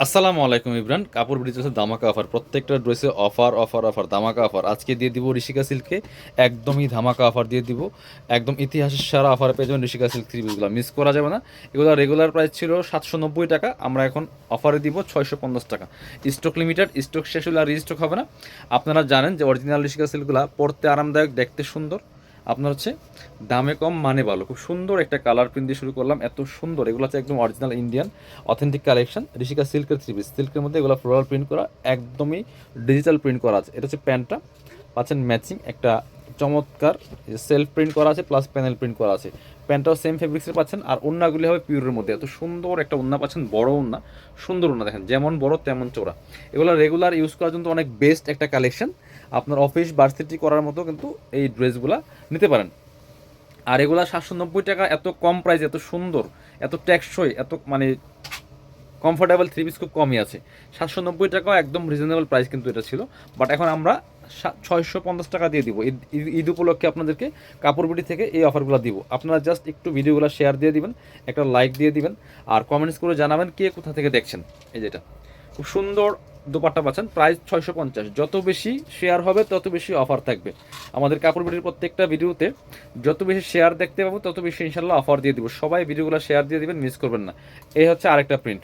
আসসালামু আলাইকুম ইব্রান কাপড় চলছে ধামাকা অফার। প্রত্যেকটা ড্রেসে অফার অফার অফার, ধামাকা অফার। আজকে দিয়ে দিব ঋষিকা সিল্কে একদমই ধামাকা অফার দিয়ে দিব। একদম ইতিহাসের সারা অফার পেয়ে যাবেন ঋষিকা সিল্ক থ্রি পিসগুলো। মিস করা যাবে না। এগুলো রেগুলার প্রাইস ছিল সাতশো নব্বই টাকা। আমরা এখন অফারে দিব ছয়শো পঞ্চাশ টাকা। স্টক লিমিটেড স্টক শেষ হলে আর রিস্টক হবে না। আপনারা জানেন যে অরিজিনাল ঋষিকা সিল্কগুলো পড়তে আরামদায়ক, দেখতে সুন্দর। আপনার হচ্ছে দামে কম মানে ভালো। খুব সুন্দর একটা কালার প্রিন্ট দিয়ে শুরু করলাম। এত সুন্দর। এগুলো হচ্ছে একদম original Indian authentic collection Rishika সিল্কের থ্রি পিস সিল্কের মধ্যে এগুলো ফ্লোরাল প্রিন্ট করা, একদমই ডিজিটাল প্রিন্ট করা আছে। এটা হচ্ছে প্যান্টটা। পাচ্ছেন ম্যাচিং একটা চমৎকার সেলফ প্রিন্ট করা আছে প্লাস প্যানেল প্রিন্ট করা আছে। প্যান্টটাও সেম ফেব্রিক্সের পাচ্ছেন। আর ওন্নাগুলি হবে পিওরের মধ্যে। এত সুন্দর একটা ওন্না পাচ্ছেন, বড় ওন্না সুন্দর ওন্না দেখেন, যেমন বড় তেমন চোরা এগুলো রেগুলার ইউজ করার জন্য অনেক বেস্ট একটা কালেকশন আপনার অফিস ভার্সিটি করার মতো কিন্তু এই ড্রেসগুলো নিতে পারেন। আর এগুলা সাতশো নব্বই টাকা, এত কম প্রাইস এত সুন্দর, এত টেকসই, এত মানে কমফোর্টেবল থ্রি পিস খুব কমই আছে। সাতশো নব্বই টাকাও একদম রিজনেবল প্রাইস কিন্তু এটা ছিল। বাট এখন আমরা ছয়শো পঞ্চাশ টাকা দিয়ে দিব। ঈদ উপলক্ষে আপনাদেরকে কাপড় বিড়ি থেকে এই অফারগুলো দিব। আপনারা জাস্ট একটু ভিডিওগুলো শেয়ার দিয়ে দিবেন, একটা লাইক দিয়ে দিবেন, আর কমেন্টস করে জানাবেন কে কোথা থেকে দেখছেন। এই যেটা খুব সুন্দর দোপাট্টা পাচ্ছেন প্রাইস ছয়শো পঞ্চাশ। যত বেশি শেয়ার হবে, তত বেশি অফার থাকবে। আমাদের কাপড় বিড়ির প্রত্যেকটা ভিডিওতে যত বেশি শেয়ার দেখতে পাবো, তত বেশি ইনশাল্লাহ অফার দিয়ে দিব। সবাই ভিডিওগুলো শেয়ার দিয়ে দিবেন মিস করবেন না। এই হচ্ছে আরেকটা প্রিন্ট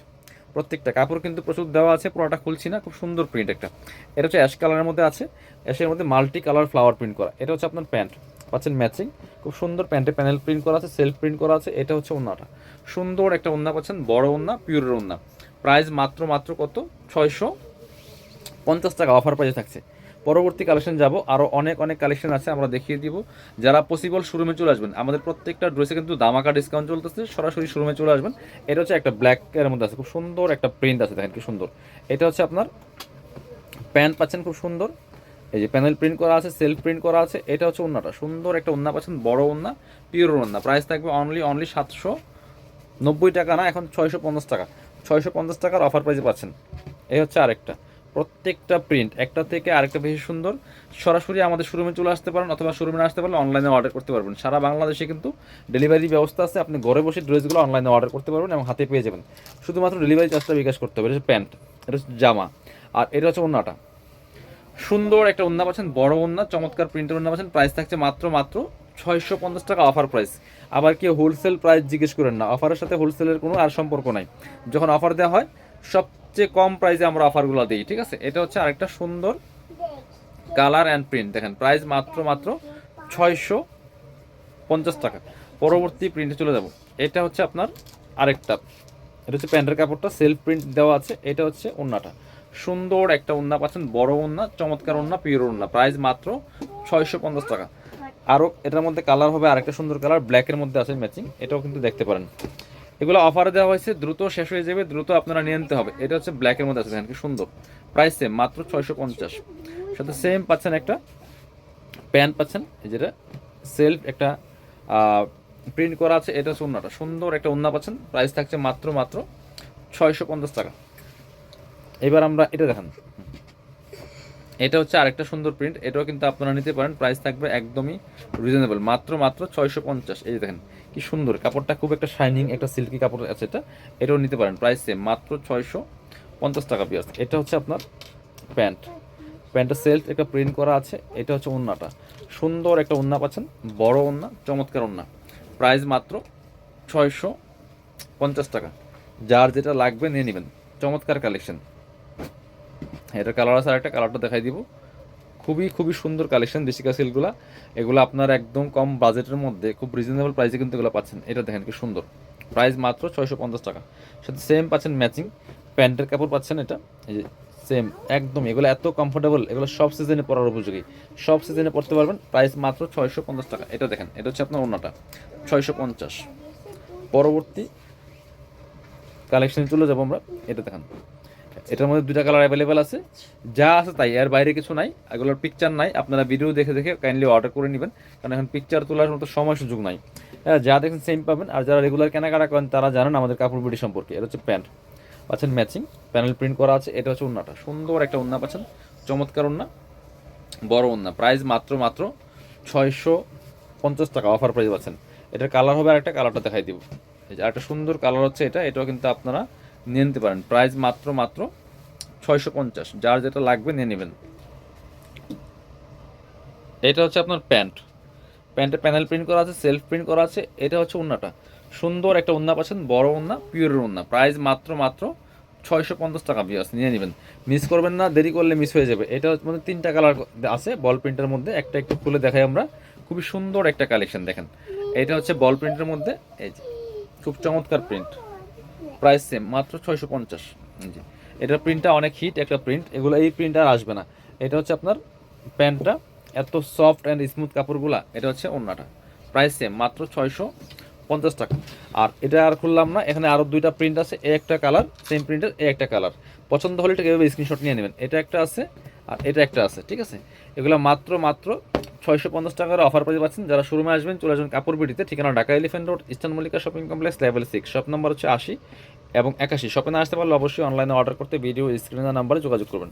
প্রত্যেকটা কাপড় কিন্তু প্রচুর দেওয়া আছে, পুরোটা খুলছি না, খুব সুন্দর প্রিন্ট একটা। এটা হচ্ছে অ্যাশ কালারের মধ্যে আছে। অ্যাশের মধ্যে মাল্টি কালার ফ্লাওয়ার প্রিন্ট করা। এটা হচ্ছে আপনার প্যান্ট পাচ্ছেন ম্যাচিং খুব সুন্দর প্যান্টে প্যানেল প্রিন্ট করা আছে সেলফ প্রিন্ট করা আছে। এটা হচ্ছে ওন্নাটা। সুন্দর একটা ওন্না পাচ্ছেন, বড় ওন্না পিওরের ওন্না। প্রাইস মাত্র মাত্র কত? ছয়শো পঞ্চাশ টাকা অফার প্রাইসে থাকছে। পরবর্তী কালেকশন যাব আরও অনেক অনেক কালেকশন আছে, আমরা দেখিয়ে দিব। যারা পসিবল শোরুমে চলে আসবেন, আমাদের প্রত্যেকটা ড্রেসে কিন্তু দামাকা ডিসকাউন্ট চলতেছে, সরাসরি শোরুমে চলে আসবেন। এটা হচ্ছে একটা ব্ল্যাক এর মধ্যে আছে, খুব সুন্দর একটা প্রিন্ট আছে, দেখেন কি সুন্দর। এটা হচ্ছে আপনার প্যান্ট পাচ্ছেন, খুব সুন্দর। এই যে প্যানেল প্রিন্ট করা আছে সেলফ প্রিন্ট করা আছে, এটা হচ্ছে ওন্নাটা। সুন্দর একটা ওন্না পাচ্ছেন, বড় ওন্না পিওর ওন্না। প্রাইস থাকবে অনলি অনলি সাতশো নব্বই টাকা না, এখন ছয়শো পঞ্চাশ টাকা। ছয়শো পঞ্চাশ টাকার অফার প্রাইসে পাচ্ছেন। এই হচ্ছে আরেকটা। প্রত্যেকটা প্রিন্ট একটা থেকে আরেকটা বেশি সুন্দর, সরাসরি আমাদের শোরুমে চলে আসতে পারেন অথবা শোরুমে আসতে পারলে অনলাইনে অর্ডার করতে পারবেন। সারা বাংলাদেশে কিন্তু ডেলিভারি ব্যবস্থা আছে, আপনি ঘরে বসে ড্রেসগুলো অনলাইনে অর্ডার করতে পারবেন এবং হাতে পেয়ে যাবেন। শুধুমাত্র ডেলিভারি চার্জটা বিকাশ করতে হবে, এটা প্যান্ট এটা হচ্ছে জামা, আর এটা হচ্ছে ওন্নাটা। সুন্দর একটা ওন্না পাচ্ছেন, বড় ওন্না, চমৎকার প্রিন্টের ওন্না পাচ্ছেন প্রাইস থাকছে মাত্র মাত্র ছয়শো পঞ্চাশ টাকা অফার প্রাইস আবার কি হোলসেল প্রাইস জিজ্ঞেস করেন না অফারের সাথে হোলসেলের কোনো আর সম্পর্ক নাই। যখন অফার দেওয়া হয় সবচেয়ে কম প্রাইসে আমরা অফারগুলো দিই, ঠিক আছে? এটা হচ্ছে আরেকটা সুন্দর কালার অ্যান্ড প্রিন্ট দেখেন প্রাইস মাত্র মাত্র ছয়শো পঞ্চাশ টাকা। পরবর্তী প্রিন্টে চলে যাব। এটা হচ্ছে আপনার আরেকটা। এটা হচ্ছে প্যান্টের কাপড়টা সেলফ প্রিন্ট দেওয়া আছে। এটা হচ্ছে ওন্নাটা। সুন্দর একটা ওন্না পাচ্ছেন, বড় ওন্না, চমৎকার ওন্না পিওর ওন্না। প্রাইস মাত্র ছয়শো পঞ্চাশ টাকা। আরও এটার মধ্যে কালার হবে আরেকটা সুন্দর কালার ব্ল্যাকের মধ্যে আছে ম্যাচিং এটাও কিন্তু দেখতে পারেন। এগুলো অফারে দেওয়া হয়েছে, দ্রুত শেষ হয়ে যাবে, দ্রুত আপনারা নিয়ে নিতে হবে। এটা হচ্ছে ব্ল্যাকের মধ্যে আছে, দেখেন কি সুন্দর। প্রাইস সেম মাত্র ছয়শো পঞ্চাশ। সাথে সেম পাচ্ছেন একটা প্যান্ট পাচ্ছেন যেটা সেলফ একটা প্রিন্ট করা আছে, এটা হচ্ছে ওন্নাটা। সুন্দর একটা ওন্না পাচ্ছেন প্রাইস থাকছে মাত্র মাত্র ছয়শো পঞ্চাশ টাকা। এবার আমরা এটা দেখান। এটা হচ্ছে আরেকটা সুন্দর প্রিন্ট এটাও কিন্তু আপনারা নিতে পারেন প্রাইস থাকবে একদমই রিজনেবল মাত্র মাত্র ছয়শো পঞ্চাশ। এই দেখেন, কি সুন্দর, কাপড়টা খুব একটা শাইনিং একটা সিল্কি কাপড় আছে এটা, এটাও নিতে পারেন প্রাইস সেম মাত্র ছয়শো পঞ্চাশ টাকা পিয়াস এটা হচ্ছে আপনার প্যান্ট। প্যান্টের সেলফ একটা প্রিন্ট করা আছে, এটা হচ্ছে ওন্নাটা। সুন্দর একটা ওন্না পাচ্ছেন, বড় ওন্না, চমৎকার ওন্না। প্রাইস মাত্র ছয়শো পঞ্চাশ টাকা। যার যেটা লাগবে নিয়ে নেবেন। চমৎকার কালেকশন এটা কালার আছে আরেকটা কালারটা দেখাই দিব। খুবই খুবই সুন্দর কালেকশন দেশিকা সিল্কগুলা এগুলো আপনার একদম কম বাজেটের মধ্যে, খুব রিজনেবল প্রাইসে কিন্তু এগুলো পাচ্ছেন। এটা দেখেন কি সুন্দর। প্রাইস মাত্র ছয়শো পঞ্চাশ টাকা। সাথে সেম পাচ্ছেন ম্যাচিং প্যান্টের কাপড় পাচ্ছেন এটা। এই যে সেম একদম। এগুলো এত কমফোর্টেবল এগুলো সব সিজনে পরার উপযোগী। সব সিজনে পরতে পারবেন। প্রাইস মাত্র ছয়শো পঞ্চাশ টাকা। এটা দেখেন, এটা হচ্ছে আপনার অন্যটা ছয়শো পঞ্চাশ। পরবর্তী কালেকশনে চলে যাব আমরা। এটা দেখান। এটার মধ্যে দুইটা কালার অ্যাভেলেবেল আছে। যা আছে তাই, এর বাইরে কিছু নাই, এগুলোর পিকচার নাই। আপনারা ভিডিও দেখে দেখে কাইন্ডলি অর্ডার করে নেবেন, কারণ এখন পিকচার তোলার মতো সময় সুযোগ নাই। হ্যাঁ যা দেখেন সেম পাবেন, আর যারা রেগুলার কেনাকাটা করেন, তারা জানেন আমাদের কাপড় বিড়ি সম্পর্কে। এটা হচ্ছে প্যান্ট পাচ্ছেন ম্যাচিং প্যানেল প্রিন্ট করা আছে, এটা হচ্ছে উন্নাটা সুন্দর একটা উন্না পাচ্ছেন, চমৎকার উন্না বড় উন্না প্রাইস মাত্র মাত্র ছয়শো পঞ্চাশ টাকা অফার প্রাইস পাচ্ছেন। এটার কালার হবে আর একটা কালারটা দেখাই দিব। একটা সুন্দর কালার হচ্ছে এটা, এটাও কিন্তু আপনারা নিয়ে নিতে পারেন। প্রাইস মাত্র মাত্র ছয়শো পঞ্চাশ। যার যেটা লাগবে নিয়ে নেবেন। এটা হচ্ছে আপনার প্যান্ট। প্যান্টে প্যানেল প্রিন্ট করা আছে, সেলফ প্রিন্ট করা আছে। এটা হচ্ছে ওন্নাটা। সুন্দর একটা ওন্না পাচ্ছেন, বড় ওন্না, পিওরের ওন্না। প্রাইস মাত্র মাত্র ছয়শো পঞ্চাশ টাকা বিয়াস নিয়ে নেবেন। মিস করবেন না, দেরি করলে মিস হয়ে যাবে। এটা মধ্যে তিনটা কালার আছে বল প্রিন্টের মধ্যে। একটা একটু খুলে দেখাই আমরা। খুবই সুন্দর একটা কালেকশন দেখেন। এটা হচ্ছে বল প্রিন্টের মধ্যে। এই যে, খুব চমৎকার প্রিন্ট প্রাইস সেম মাত্র ছয়শো পঞ্চাশ। জি এটার প্রিন্টটা অনেক হিট একটা প্রিন্ট এগুলো এই প্রিন্ট আর আসবে না। এটা হচ্ছে আপনার প্যান্টটা, এত সফট অ্যান্ড স্মুথ কাপড়গুলা, এটা হচ্ছে অন্যটা প্রাইস সেম মাত্র ছয়শো পঞ্চাশ টাকা। আর এটা আর খুললাম না, এখানে আরও দুইটা প্রিন্ট আছে, এ একটা কালার সেম প্রিন্টের এ একটা কালার পছন্দ হলে এটাকে এভাবে স্ক্রিনশট নিয়ে নেবেন। এটা একটা আছে, আর এটা একটা আছে, ঠিক আছে? এগুলো মাত্র মাত্র ছয়শো পঞ্চাশ টাকার অফার পেয়ে পাচ্ছেন। যারা শোরুমে আসবেন, চলে আসবেন কাপড় বিটিতে। ঠিকানা Dhaka Elephant Road Eastern Mallika Shopping Complex level six shop number হচ্ছে আশি এবং একাশি। শপে না আসতে পারলে অবশ্যই অনলাইনে অর্ডার করতে ভিডিও স্ক্রিনের নাম্বারে যোগাযোগ করবেন।